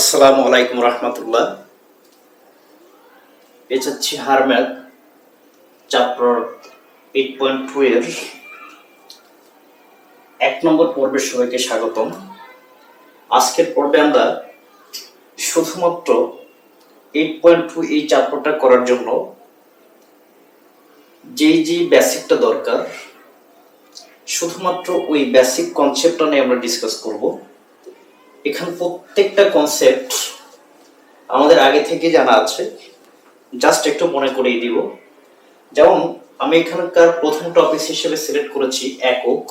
আসসালামু আলাইকুম রহমতুল্লাহ। এটা হচ্ছে হারম্যাথ চ্যাপ্টার এইট পয়েন্ট টু এর এক নম্বর পর্বের সবাইকে স্বাগতম। আজকের পর্বে আমরা শুধুমাত্র এইট পয়েন্ট টু এই চ্যাপ্টারটা করার জন্য যেই যে বেসিকটা দরকার, শুধুমাত্র ওই বেসিক কনসেপ্টটা নিয়ে আমরা ডিসকাস করব। এখানে প্রত্যেকটা কনসেপ্ট আমাদের আগে থেকে জানা আছে। জাস্ট একটু মনে করিয়ে দিব। যেমন, আমি এখানকার প্রথম টপিক হিসেবে সিলেক্ট করেছি একক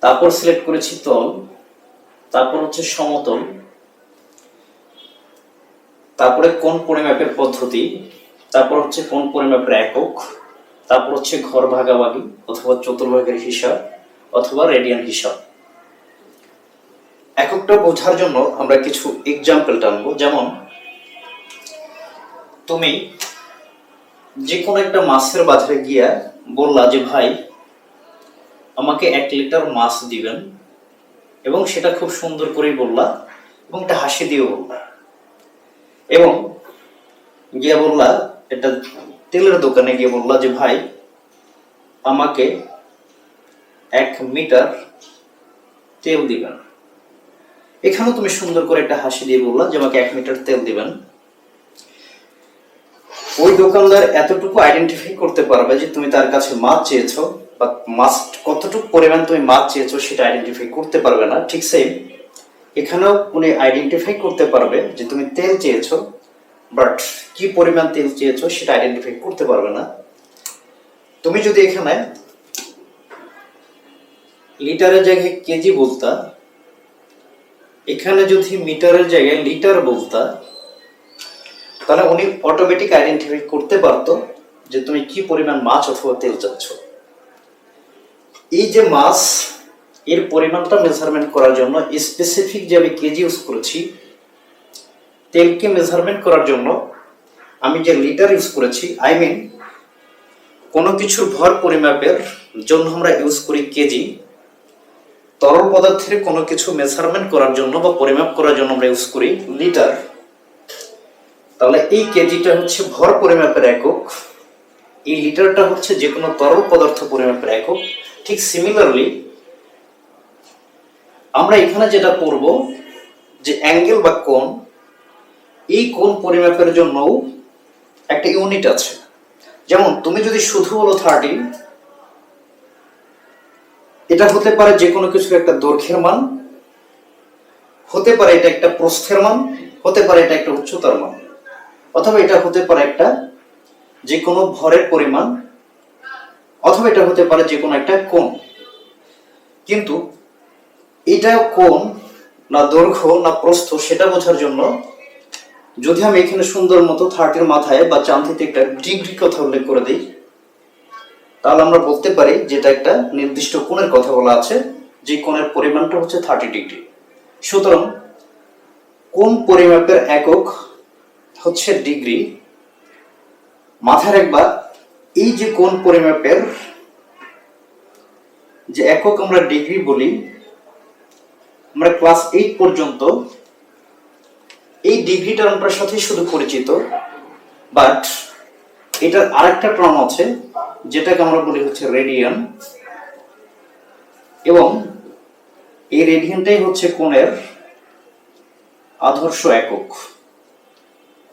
তারপর সিলেক্ট করেছি তল। তারপর হচ্ছে সমতল। তারপরে কোন পরিমাপের পদ্ধতি? তারপর হচ্ছে কোন পরিমাপের একক তারপর হচ্ছে ঘর ভাগাভাগি অথবা চতুর্ভাগের হিসাব অথবা রেডিয়ান হিসাব। এককটা বোঝার জন্য আমরা কিছু এক্সাম্পল টানবো যেমন, তুমি যে কোনো একটা মাছের বাজারে গিয়া বললা যে, ভাই, আমাকে এক লিটার মাছ দিবেন। এবং সেটা খুব সুন্দর করে বললা এবং একটা হাসি দিয়ে বললা। এবং গিয়া বললা এটা তেলের দোকানে গিয়ে বললা যে, ভাই, আমাকে এক মিটার তেল দিবেন। এখানেও তুমি সুন্দর করে একটা হাসি দিয়ে বললা যে আমাকে এক মিটার তেল দিবেন। ওই দোকানদার এতটুকু আইডেন্টিফাই করতে পারবে যে তুমি তার কাছে মাছ চেয়েছো, বা মাছ কতটুকু পরিমাণ তুমি মাছ চেয়েছো সেটা আইডেন্টিফাই করতে পারবে না। ঠিক সেম এখানেও উনি আইডেন্টিফাই করতে পারবে যে তুমি তেল চেয়েছো বাট কি পরিমাণ তেল চেয়েছো সেটা আইডেন্টিফাই করতে পারবে না। তুমি যদি এখানে লিটারের জায়গায় কেজি বলতা এখানে যদি মিটারের জায়গায় লিটার বলতা, তাহলে উনি অটোমেটিক আইডেন্টিফাই করতে পারতো যে তুমি কি পরিমাণ মাছ অথবা তেল চাচ্ছ। এই যে মাছ, এর পরিমাণটা মেজারমেন্ট করার জন্য স্পেসিফিক যে আমি কেজি ইউজ করেছি, তেলকে মেজারমেন্ট করার জন্য আমি যে লিটার ইউজ করেছি আই মিন কোনো কিছুর ভর পরিমাপের জন্য আমরা ইউজ করি কেজি। তরল পদার্থের কোনো কিছু মেজারমেন্ট করার জন্য বা পরিমাপ করার জন্য আমরা ইউজ করি লিটার তাহলে এই কেজিটা হচ্ছে ভর পরিমাপের একক। এই লিটারটা হচ্ছে যে কোনো তরল পদার্থ পরিমাপের একক। ঠিক সিমিলারলি আমরা এখানে যেটা করব, যে অ্যাঙ্গেল বা কোণ, এই কোণ পরিমাপের জন্যও একটা ইউনিট আছে। যেমন, তুমি যদি শুধু বলো থার্টি এটা হতে পারে যে কোনো কিছু একটা দৈর্ঘ্যের মান, হতে পারে এটা একটা প্রস্থের মান, হতে পারে এটা একটা উচ্চতার মান, অথবা এটা হতে পারে একটা যে কোনো ভরের পরিমাণ, অথবা এটা হতে পারে যে কোনো একটা কোণ। কিন্তু এটা কোণ না দৈর্ঘ্য না প্রস্থ সেটা বোঝার জন্য যদি আমি এখানে সুন্দর মতো থার্টির মাথায় বা চান্দিতে একটা ডিগ্রি কথা উল্লেখ করে দিই তাহলে আমরা বলতে পারি যেটা একটা নির্দিষ্ট কোণের কথা বলা আছে, যে কোণের পরিমাণটা হচ্ছে থার্টি ডিগ্রি। সুতরাং কোন পরিমাপের একক হচ্ছে ডিগ্রি। মাথায় রাখবা, এই যে কোন পরিমাপের যে একক আমরা ডিগ্রি বলি, আমরা ক্লাস এইট পর্যন্ত এই ডিগ্রি টার্মটার সাথে শুধু পরিচিত। বাট এটার আরেকটা টার্ম আছে যেটাকে আমরা বলি হচ্ছে রেডিয়ান এবং এই রেডিয়ানটাই হচ্ছে কোণের আদর্শ একক।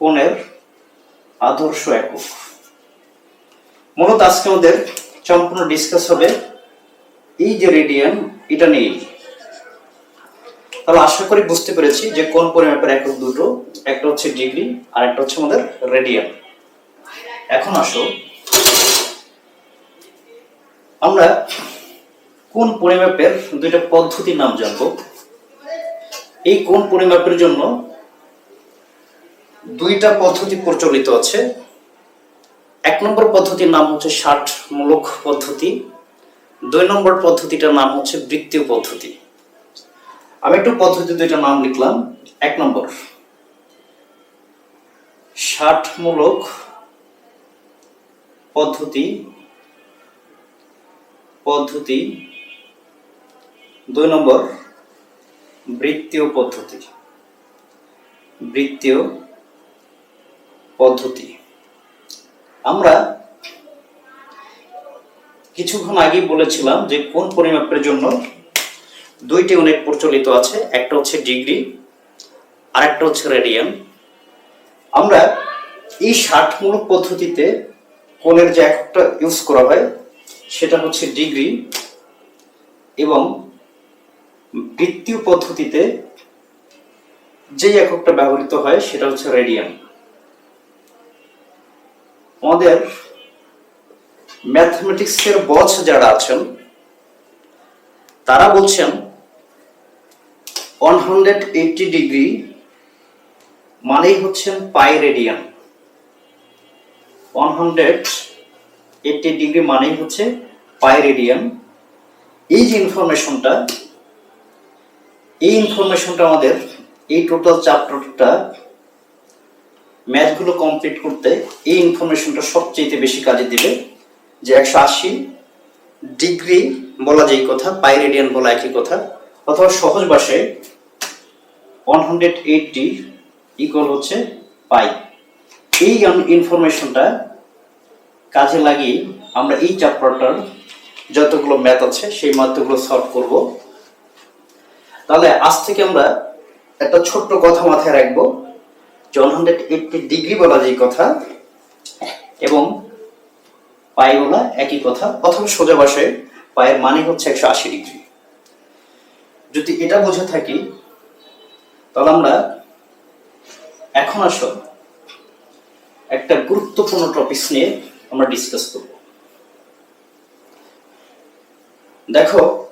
কোণের আদর্শ একক। মূলত আজকে আমাদের সম্পূর্ণ ডিসকাস হবে এই যে রেডিয়ান এটা নিয়ে তাহলে আশা করি বুঝতে পেরেছি যে কোন পরিমাপের একক দুটো, একটা হচ্ছে ডিগ্রি আর একটা হচ্ছে আমাদের রেডিয়ান এখন আসো আমরা কোন পরিমাপের দুইটা পদ্ধতির নাম জানব? এই কোন পরিমাপের জন্য দুইটা পদ্ধতি প্রচলিত আছে। এক নম্বর পদ্ধতির নাম হচ্ছে ষাট মূলক পদ্ধতি। দুই নম্বর পদ্ধতিটার নাম হচ্ছে বৃত্তীয় পদ্ধতি। আমি একটু পদ্ধতি দুইটা নাম লিখলাম। এক নম্বর ষাট মূলক পদ্ধতি পদ্ধতি। দুই নম্বর, বৃত্তীয় পদ্ধতি। বৃত্তীয় পদ্ধতি। আমরা কিছুক্ষণ আগে বলেছিলাম যে কোন পরিমাপের জন্য দুইটি ইউনিট প্রচলিত আছে, একটা হচ্ছে ডিগ্রি আর একটা হচ্ছে রেডিয়ান। আমরা এই ষাটমূলক পদ্ধতিতে কোণের যে এককটা ইউজ করা হয় সেটা হচ্ছে ডিগ্রি এবং বৃত্তীয় পদ্ধতিতে যে এককটা ব্যবহৃত হয় সেটা হচ্ছে রেডিয়ান। আমাদের ম্যাথমেটিক্সের বজ যারা আছেন, তারা বলছেন ওয়ান হান্ড্রেড এইটটি ডিগ্রি মানেই হচ্ছেন pi radian. One hundred eighty degree মানেই হচ্ছে পাই রেডিয়ান। এই যে ইনফরমেশনটা এই ইনফরমেশনটা আমাদের এই টোটাল চ্যাপ্টারটা ম্যাথগুলো কমপ্লিট করতে এই ইনফরমেশনটা সবচেয়ে বেশি কাজে দিবে যে একশো আশি ডিগ্রি বলা যেই কথা, পাই রেডিয়ান বলা একই কথা, অথবা সহজ ভাষায় ওয়ান হান্ড্রেড এইটটি ইকুয়াল হচ্ছে পাই। এই ইনফরমেশনটা কাজে লাগিয়ে আমরা এই চ্যাপ্টারটার যতগুলো ম্যাথ আছে সেই ম্যাথগুলো সলভ করব। তাহলে আজ থেকে আমরা একটা ছোট্ট কথা মাথায় রাখব। যে ওয়ান হান্ড্রেড এইটটি ডিগ্রি বলা যেই কথা এবং পায়ে বলা একই কথা অথবা সোজা ভাষায় পায়ের মানে হচ্ছে একশো আশি ডিগ্রি যদি এটা বুঝে থাকি, তাহলে আমরা এখন আসো একটা গুরুত্বপূর্ণ টপিক নিয়ে আমরা ডিসকাস করব। দেখো,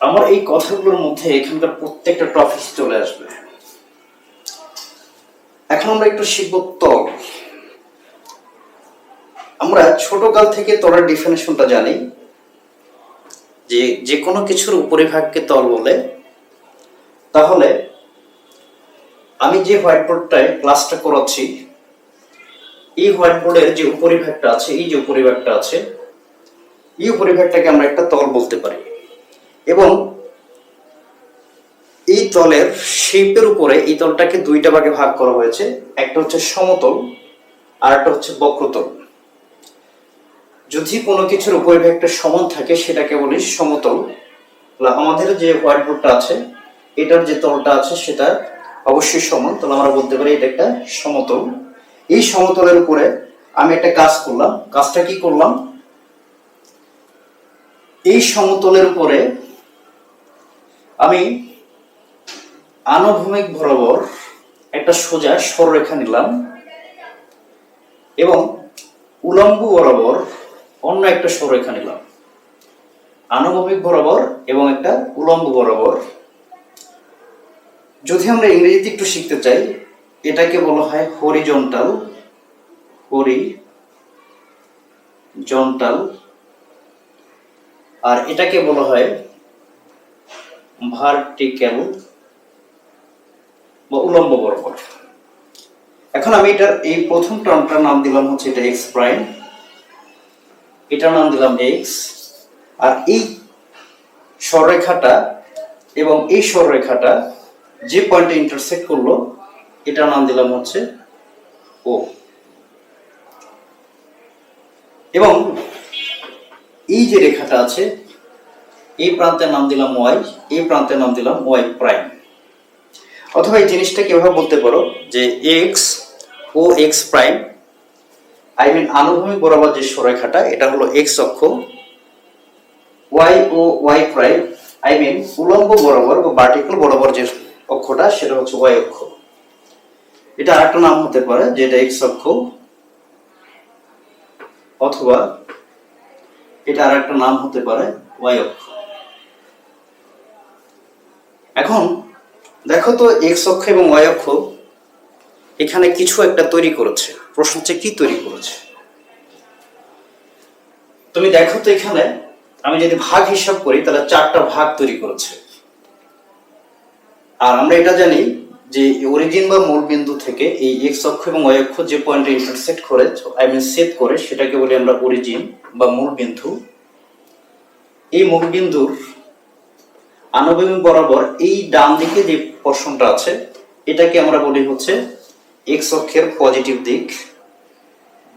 আমার এই কথাগুলোর মধ্যে এখানকার প্রত্যেকটা টপিক চলে আসবে। এখন আমরা একটু শিখব তল। আমরা ছোটকাল থেকে তলের ডিফিনেশনটা জানি। যে যে কোনো কিছুর উপরিভাগকে তল বলে। তাহলে আমি যে হোয়াইট বোর্ডটায় ক্লাসটা করাচ্ছি এই হোয়াইট বোর্ডের যে উপরিভাগটা আছে, এই যে উপরিভাগটা আছে, এই উপরিভাগটাকে আমরা একটা তল বলতে পারি। এবং এই তলের শেপের উপরে এই তলটাকে দুইটা ভাগে ভাগ করা হয়েছে, একটা হচ্ছে সমতল আর একটা হচ্ছে বক্রতল। যদি কোনো কিছুর উপরিভাগটা সমান থাকে, সেটাকে বলি সমতল। আমাদের যে হোয়াইট বোর্ডটা আছে, এটার যে তলটা আছে, সেটা অবশ্যই সমান। তাহলে আমরা বলতে পারি এটা একটা সমতল। এই সমতলের উপরে আমি একটা কাজ করলাম। কাজটা কি করলাম? এই সমতলের উপরে আমি আনুভূমিক বরাবর একটা সোজা সরলরেখা নিলাম এবং উলম্ব বরাবর অন্য একটা সরলরেখা নিলাম। আনুভূমিক বরাবর এবং একটা উলম্ব বরাবর। যদি আমরা ইংরেজিতে একটু শিখতে চাই এটাকে বলা হয় হরিজন্টাল হরি জন্টাল আর এটাকে বলা হয় ভার্টিক্যাল বা উলম্ব বরাবর। এখন আমি এটার এই প্রথম টার্মটার নাম দিলাম হচ্ছে এটা এক্স প্রাইম এটার নাম দিলাম এক্স আর এই সররেখাটা এবং এই সররেখাটা যে পয়েন্টে ইন্টারসেক্ট করল এটার নাম দিলাম হচ্ছে ও। এবং এই যে রেখাটা আছে এই প্রান্তের নাম দিলাম ওয়াই এই প্রান্তের নাম দিলাম ওয়াই প্রাইম। অথবা এই জিনিসটাকে এভাবে বলতে পারো যে এক্স ও এক্স প্রাইম, আই মিন আনুভূমিক বরাবর যে সরেখাটা, এটা হলো এক্স অক্ষ, ওয়াই ও ওয়াই প্রাইম, আই মিন উলম্ব বরাবর বা ভার্টিক্যাল বরাবর যে অক্ষটা, সেটা হচ্ছে ওয়াই অক্ষ। এটা আরেকটা নাম হতে পারে, যেটা এক্স অক্ষ অথবা এটা আরেকটা নাম হতে পারে ওয়াই অক্ষ। এখন দেখো তো এক্স অক্ষ এবং ওয়াই অক্ষ এখানে কিছু একটা তৈরি করেছে। প্রশ্ন হচ্ছে, কি তৈরি করেছে? তুমি দেখো তো এখানে, আমি যদি ভাগ হিসাব করি, তাহলে চারটা ভাগ তৈরি করেছে। আর আমরা এটা জানি যে অরিজিন বা মূল বিন্দু থেকে এই এক্স অক্ষ এবং ওয়াই অক্ষ যে পয়েন্টে ইন্টারসেক্ট করে আই মিন সেট করে, সেটাকে বলি আমরা অরিজিন বা মূল বিন্দু। এই মূল বিন্দুর আনুভূমিক বরাবর এই ডান দিকে যে পোর্শনটা আছে, এটাকে আমরা বলি হচ্ছে এক্স অক্ষের পজিটিভ দিক।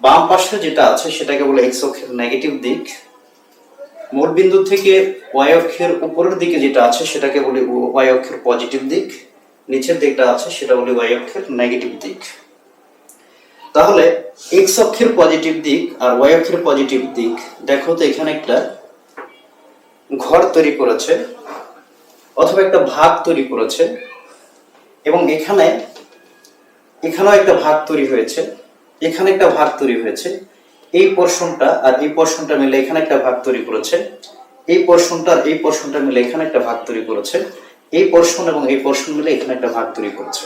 বাম পাশে যেটা আছে, সেটাকে বলে এক্স অক্ষের নেগেটিভ দিক। মূল বিন্দু থেকে ওয়াই অক্ষের উপরের দিকে যেটা আছে, সেটাকে বলি ওয়াই অক্ষের পজিটিভ দিক। নিচের দিকটা আছে, সেটা বলি ওয়াই অক্ষের নেগেটিভ দিক। তাহলে এক্স অক্ষের পজিটিভ দিক আর ওয়াই অক্ষের পজিটিভ দিক। দেখো তো এখানে একটা ঘর তৈরি করেছে, অথবা একটা ভাগ তৈরি করেছে, এবং এখানে, এখানেও একটা ভাগ তৈরি হয়েছে, এখানে একটা ভাগ তৈরি হয়েছে। এই পোর্শনটা আর এই পোর্শনটা মিলে এখানে একটা ভাগ তৈরি করেছে, এই পোর্শনটা আর এই পোর্শনটা মিলে এখানে একটা ভাগ তৈরি করেছে। এই পোর্শন এবং এই পোর্শন মিলে এখানে একটা ভাগ তৈরি করেছে।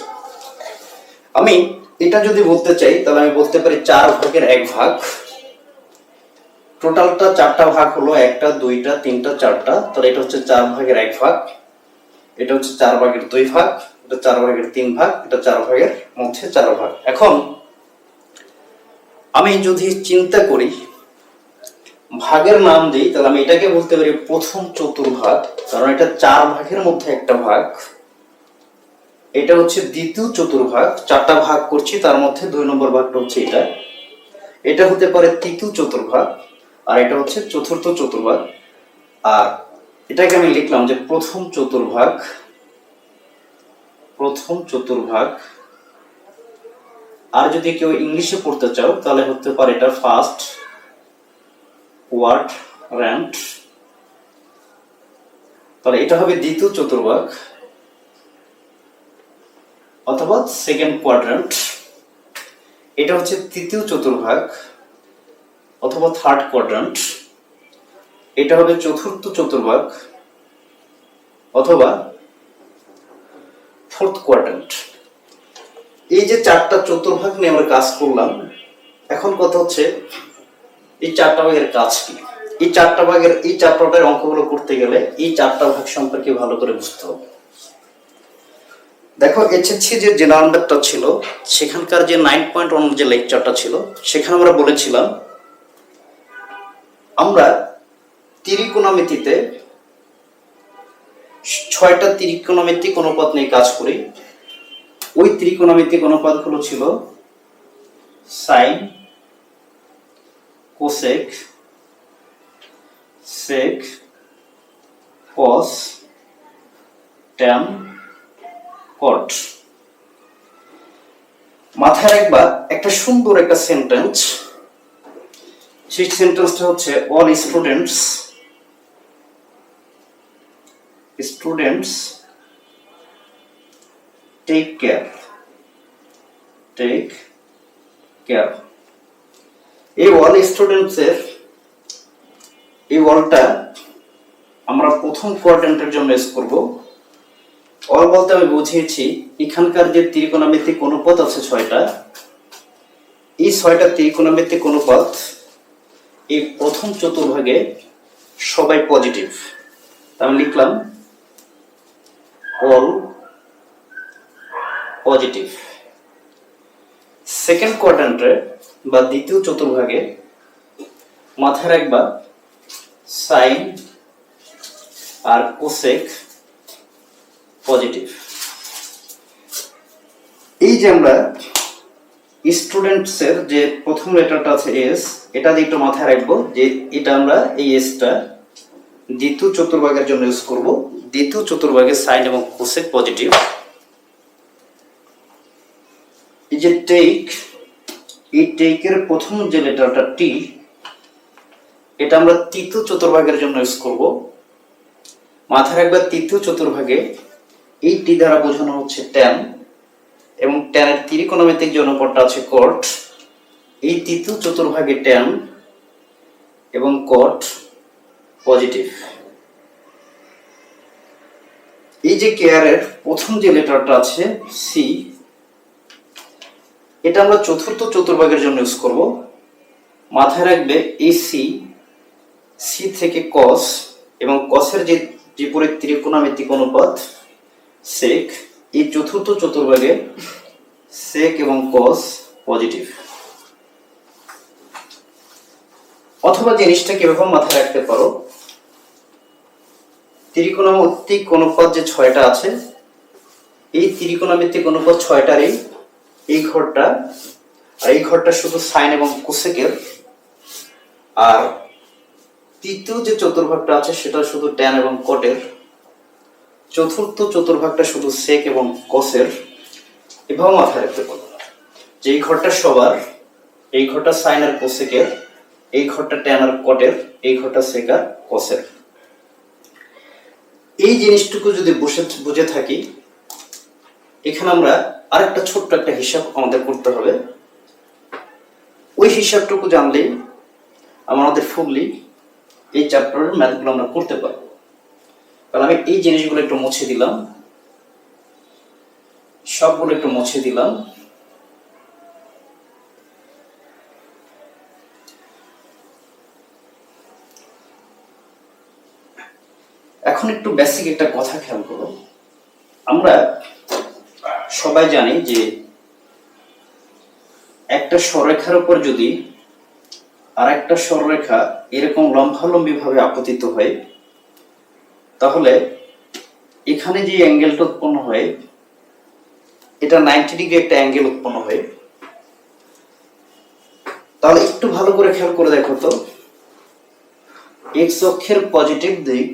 আমি এটা যদি বলতে চাই, তাহলে আমি বলতে পারি চার ভাগের এক ভাগ। টোটালটা চারটা ভাগ হলো একটা, দুইটা, তিনটা, চারটা। তাহলে এটা হচ্ছে চার ভাগের এক ভাগ। এটা হচ্ছে চার ভাগের দুই ভাগ, এটা চার ভাগের তিন ভাগ, এটা চার ভাগের মধ্যে চার ভাগ। এখন, আমি যদি চিন্তা করি ভাগের নাম দিই, তাহলে আমি এটাকে বলতে পারি প্রথম চতুর্ভাগ, কারণ এটা চার ভাগের মধ্যে একটা ভাগ। এটা হচ্ছে দ্বিতীয় চতুর্ভাগ, চারটা ভাগ করছি, তার মধ্যে দুই নম্বর ভাগটা হচ্ছে এটা। এটা হতে পারে তৃতীয় চতুর্ভাগ, আর এটা হচ্ছে চতুর্থ চতুর্ভাগ। আর এটাকে আমি লিখলাম যে প্রথম চতুর্ভাগ প্রথম চতুর্ভাগ। আর যদি কেউ ইংলিশে পড়তে চাও, তাহলে হতে পারে এটা ফার্স্ট ওয়ার্ড র্যান্ট। তাহলে এটা হবে দ্বিতীয় চতুর্ভাগ, অথবা সেকেন্ড কোয়াড্রান্ট। এটা হচ্ছে তৃতীয় চতুর্ভাগ, অথবা থার্ড কোয়াড্রান্ট। এটা হবে চতুর্থ চতুর্ভাগ, অথবা ফোর্থ কোয়াড্রান্ট। এই যে চারটা চতুর্ভাগ নিয়ে আমরা কাজ করলাম, এখন কথা হচ্ছে এই চারটা ভাগের কাজ কি? এই চারটা ভাগের, এই চারটার অঙ্কগুলো করতে গেলে এই চারটা ভাগ সম্পর্কে ভালো করে বুঝতে হবে। দেখো এইচএসসি যে জেনারেল ম্যাথটা ছিল, সেখানকার যে নাইন পয়েন্ট ওয়ান যে লেকচারটা ছিল, সেখানে আমরা বলেছিলাম, আমরা ত্রিকোণমিতিতে ছয়টা ত্রিকোণমিতিক অনুপাত নিয়ে কাজ করি। ওই ত্রিকোণমিতিক অনুপাতগুলো ছিল sine cosec sec cos tan cot মাথায় রাখবা, একটা সুন্দর একটা সেন্টেন্স সেই সেন্টেন্সটা হচ্ছে all students students take care take care এই ওয়াল স্টুডেন্টসের এই ওয়ালটা আমরা প্রথম কোয়ার্ডেন্টের জন্য ইউজ করব। অল বলতে আমি বুঝিয়েছি, এখানকার যে ত্রিকোণমিতিক অনুপাত আছে ছয়টা, এই ছয়টা ত্রিকোণমিতিক অনুপাত এই প্রথম চতুর্ভাগে সবাই পজিটিভ আমি লিখলাম অল পজিটিভ সেকেন্ড কোয়াড্রান্টে বা দ্বিতীয় চতুর্ভাগে মাথায় রাখবা সাইন আর কোসেক পজিটিভ। এই যে আমরা স্টুডেন্টসের যে প্রথম লেটারটা আছে এস, এটা দিয়ে একটু মাথায় রাখব যে এটা আমরা এই এসটা দ্বিতীয় চতুর্ভাগের জন্য ইউজ করব। দ্বিতীয় চতুর্ভাগে সাইন এবং কোসেক পজিটিভ। এই যে টেক এই টেকের প্রথম যে লেটারটা টি এটা আমরা তৃতীয় চতুর্ভাগের জন্য ইউজ করব। মাথায় রাখবে তৃতীয় চতুর্ভাগে। এই টি দ্বারা বোঝানো হচ্ছে ট্যান এবং ট্যানের ত্রিকোণমিতিক যে অনুপাতটা আছে কট এই তৃতীয় চতুর্ভাগে ট্যান এবং কট পজিটিভ এই যে কেয়ারের প্রথম যে লেটারটা আছে সি এটা আমরা চতুর্থ, চতুর্ভাগের জন্য ইউজ করব। মাথায় রাখবে এই সি সি থেকে কস এবং কসের যে বিপরীত ত্রিকোণমিতিক অনুপাত সেক এই চতুর্থ চতুর্ভাগে সেক এবং কস পজিটিভ অথবা জিনিসটা কীভাবে মাথায় রাখতে পারো। ত্রিকোণমিতিক অনুপাত যে ছয়টা আছে, এই ত্রিকোণমিতিক অনুপাত ছয়টারই এই ঘরটা, আর এই ঘরটা শুধু সাইন এবং কোসেকের। আর তৃতীয় যে চতুর্ভাগটা আছে, সেটা শুধু ট্যান এবং কটের। চতুর্থ চতুর্ভাগটা শুধু সেক এবং কসের। এভাবে মাথায় রাখতে পারব যে এই ঘরটা সবার, এই ঘরটা সাইন আর কোসেকের, এই ঘরটা ট্যান আর কটের, এই ঘরটা সেক আর কসের। এই জিনিসটুকু যদি বসে, বুঝে থাকি, এখানে আমরা আরেকটা ছোট্ট একটা হিসাব আমাদের করতে হবে। ওই হিসাবটুকু জানলেই আমাদের ফুললি এই চ্যাপ্টারের ম্যাথগুলো আমরা করতে পারব। তাহলে আমি এই জিনিসগুলো একটু মুছে দিলাম। সবগুলো একটু মুছে দিলাম। এখন একটু বেসিক একটা কথা খেয়াল করো। আমরা সবাই জানি যে একটা সররেখার উপর যদি আর একটা সররেখা এরকম লম্বালম্বি ভাবে আপতিত হয়, তাহলে এখানে যে অ্যাঙ্গেলটা উৎপন্ন হয়, এটা নাইনটি ডিগ্রি একটা অ্যাঙ্গেল উৎপন্ন হয়। তাহলে একটু ভালো করে খেয়াল করে দেখো তো। এক্স অক্ষের পজিটিভ দিক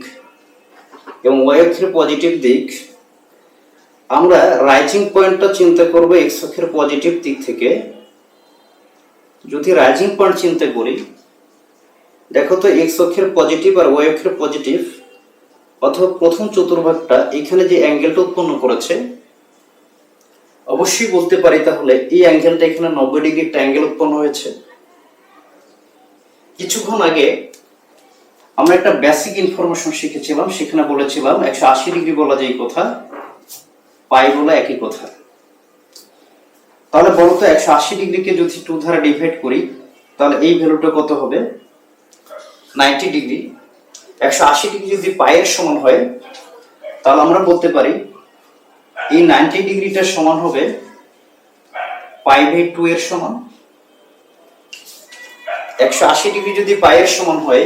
এবং ওয়াই অক্ষের পজিটিভ দিক আমরা রাইজিং পয়েন্টটা চিন্তা করব এক্স অক্ষের পজিটিভ দিক থেকে। যদি রাইজিং পয়েন্ট চিন্তা করি, দেখো তো এক্স অক্ষের পজিটিভ আর ওয়াই অক্ষের পজিটিভ অথবা প্রথম চতুর্ভাগটা এখানে যে অ্যাঙ্গেলটা উৎপন্ন করেছে, অবশ্যই বলতে পারি তাহলে এই অ্যাঙ্গেলটা এখানে নব্বই ডিগ্রি অ্যাঙ্গেল উৎপন্ন হয়েছে। কিছুক্ষণ আগে আমরা একটা বেসিক ইনফরমেশন শিখেছিলাম, সেখানে বলেছিলাম একশো আশি ডিগ্রি বলা যায় কথা। পাই বলা একই কথা। তাহলে বলতো একশো আশি ডিগ্রিকে যদি টু ধারা ডিভাইড করি, তাহলে এই ভ্যালুটা কত হবে? Ninety degree. একশো আশি ডিগ্রি যদি পায়ের সমান হয়, তাহলে আমরা বলতে পারি, এই নাইনটি ডিগ্রিটার সমান হবে পাই বাই টু এর সমান। একশো আশি ডিগ্রি যদি পায়ের সমান হয়,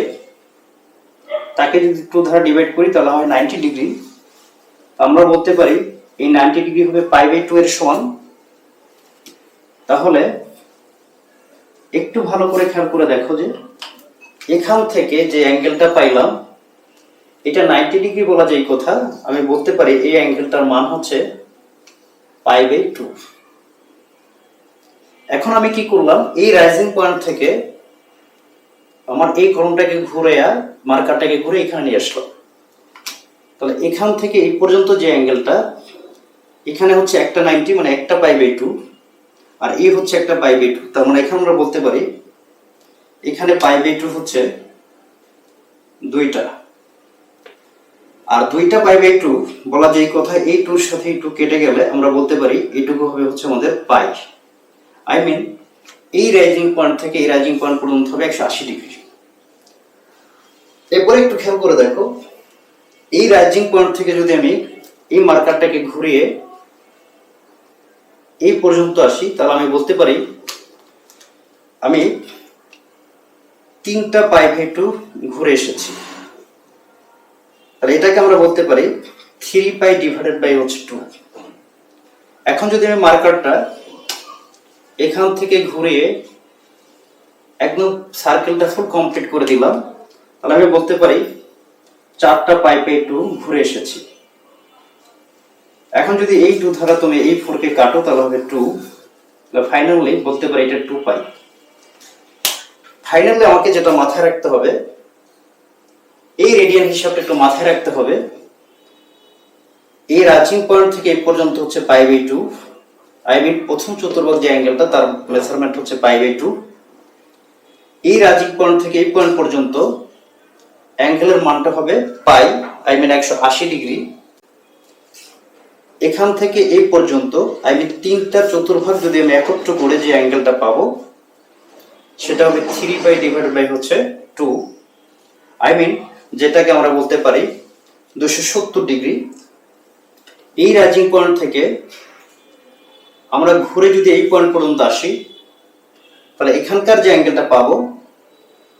তাকে যদি টু ধারা ডিভাইড করি, তাহলে হয় নাইনটি ডিগ্রি। আমরা বলতে পারি এই নাইনটি ডিগ্রি হবে পাই বাই টু এর সমান। তাহলে একটু ভালো করে খেয়াল করে দেখো যে এখান থেকে যে অ্যাঙ্গেলটা পাইলাম, এটা নাইনটি ডিগ্রি বলা যায় কথা। আমি বলতে পারি এই অ্যাঙ্গেলটার মান হচ্ছে পাই বাই টু। এখন আমি কি করলাম? এই রাইজিং পয়েন্ট থেকে আমার এই কলমটাকে ঘুরে আর মার্কারটাকে ঘুরে এখানে নিয়ে আসলাম। তাহলে এখান থেকে এই পর্যন্ত যে অ্যাঙ্গেলটা এখানে হচ্ছে একটা নাইনটি মানে একটা পাই বাই টু, আর এই হচ্ছে একটা পাই বাই টু। তার মানে এখানে আমরা বলতে পারি, এখানে পাই বাই টু হচ্ছে দুইটা। আর দুইটা পাই বাই টু, বলা যায় কথা এই টুর সাথে টু কেটে গেলে আমরা বলতে পারি এইটুকু হবে হচ্ছে আমাদের পাই। আই মিন, এই রাইজিং পয়েন্ট থেকে এই রাইজিং পয়েন্ট পর্যন্ত হবে একশো আশি ডিগ্রি। এরপরে একটু খেয়াল করে দেখো, এই রাইজিং পয়েন্ট থেকে যদি আমি এই মার্কারটাকে ঘুরিয়ে এই পর্যন্ত আসি, তাহলে আমি বলতে পারি, আমি তিনটা পাই বাই টু ঘুরে এসেছি। তাহলে এটাকে আমরা বলতে পারি থ্রি পাই ডিভাইডেড বাই হচ্ছে টু। এখন যদি আমি মার্কারটা এখান থেকে ঘুরিয়ে একদম সার্কেলটা ফুল কমপ্লিট করে দিলাম, তাহলে আমি বলতে পারি চারটা পাইপে একটু ঘুরে এসেছি। এখন যদি এই টু ধারা তুমি এই ফোর কে কাটো, তাহলে হবে টু ফাইনালি বলতে পারি এটা টু পাই ফাইনালি আমাকে যেটা মাথায় রাখতে হবে, এই রেডিয়ান হিসাবটা একটু মাথায় রাখতে হবে। এই রাচিং পয়েন্ট থেকে এই পর্যন্ত হচ্ছে pi by two I mean প্রথম চতুর্ভাগ যে অ্যাঙ্গেলটা তার মেজারমেন্ট হচ্ছে পাই বাই টু এই রাজিং পয়েন্ট থেকে এই পয়েন্ট পর্যন্ত অ্যাঙ্গেলের মানটা হবে পাই আই মিন একশো আশি ডিগ্রি এখান থেকে এই পর্যন্ত আই মিন তিনটা চতুর্ভাগ যদি আমি একত্র করে যে অ্যাঙ্গেলটা পাবো, সেটা হবে থ্রি বাই ডিভাইড বাই হচ্ছে টু আই মিন যেটাকে আমরা বলতে পারি দুশো সত্তর ডিগ্রি এই রাইজিং পয়েন্ট থেকে আমরা ঘুরে যদি এই পয়েন্ট পর্যন্ত আসি, তাহলে এখানকার যে অ্যাঙ্গেলটা পাবো,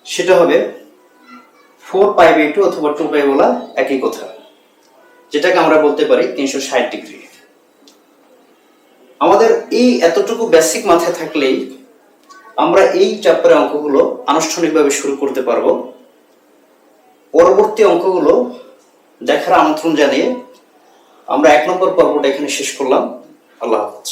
সেটা হবে ফোর পাই বাই টু অথবা টু পাই বলা একই কথা। যেটাকে আমরা বলতে পারি তিনশো ষাট ডিগ্রি। আমাদের এই এতটুকু বেসিক মাথায় থাকলেই আমরা এই চ্যাপ্টারের অঙ্কগুলো আনুষ্ঠানিকভাবে শুরু করতে পারব। পরবর্তী অঙ্কগুলো দেখার আমন্ত্রণ জানিয়ে আমরা এক নম্বর পর্বটা এখানে শেষ করলাম। আল্লাহ হাফিজ।